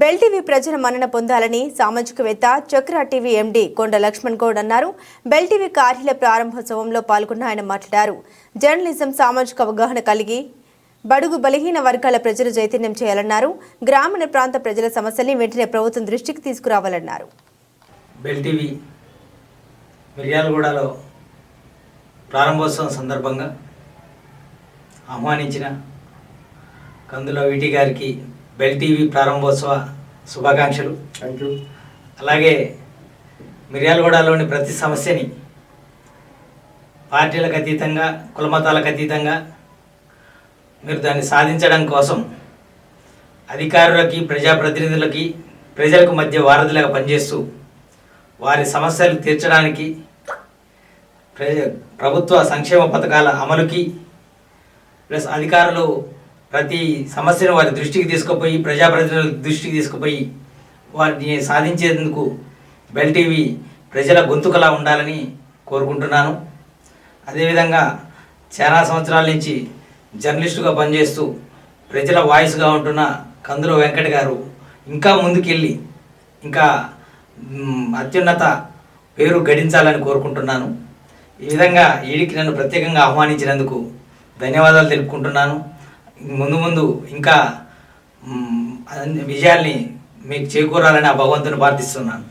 బెల్టీవీ ప్రజల మన్నన పొందాలని సామాజికవేత్త చక్ర టీవీ ఎండీ కొండ లక్ష్మణ్ గౌడ్ అన్నారు. బెల్టీవీ కార్యాలయ ప్రారంభోత్సవంలో పాల్గొన్న ఆయన మాట్లాడారు. జర్నలిజం సామాజిక అవగాహన కలిగి బడుగు బలహీన వర్గాల ప్రజలు చైతన్యం చేయాలన్నారు. గ్రామీణ ప్రాంత ప్రజల సమస్యల్ని వెంటనే ప్రభుత్వం దృష్టికి తీసుకురావాలన్నారు. మిర్యాలగూడలో ప్రారంభోత్సవం సందర్భంగా ఆహ్వానించిన కందుల వీటి గారికి బెల్ టీవీ ప్రారంభోత్సవ శుభాకాంక్షలు. థ్యాంక్ యూ అలాగే మిర్యాలగూడలోని ప్రతి సమస్యని పార్టీలకు అతీతంగా కులమతాలకు అతీతంగా మీరు దాన్ని సాధించడం కోసం అధికారులకి ప్రజాప్రతినిధులకి ప్రజలకు మధ్య వారధిలాగా పనిచేస్తూ వారి సమస్యలు తీర్చడానికి ప్రజ ప్రభుత్వ సంక్షేమ పథకాల అమలుకి ప్లస్ అధికారులు ప్రతి సమస్యను వారి దృష్టికి తీసుకుపోయి ప్రజాప్రతినిధుల దృష్టికి తీసుకుపోయి వారిని సాధించేందుకు బెల్ టీవీ ప్రజల గొంతుకలా ఉండాలని కోరుకుంటున్నాను. అదేవిధంగా చాలా సంవత్సరాల నుంచి జర్నలిస్టుగా పనిచేస్తూ ప్రజల వాయిస్గా ఉంటున్న కందుల వెంకట గారు ఇంకా ముందుకెళ్ళి ఇంకా అత్యున్నత పేరు గడించాలని కోరుకుంటున్నాను. ఈ విధంగా ఈడికి నన్ను ప్రత్యేకంగా ఆహ్వానించినందుకు ధన్యవాదాలు తెలుపుకుంటున్నాను. ముందు ముందు ఇంకా అన్ని విజయాల్ని మీకు చేకూరాలని ఆ భగవంతుని ప్రార్థిస్తున్నాను.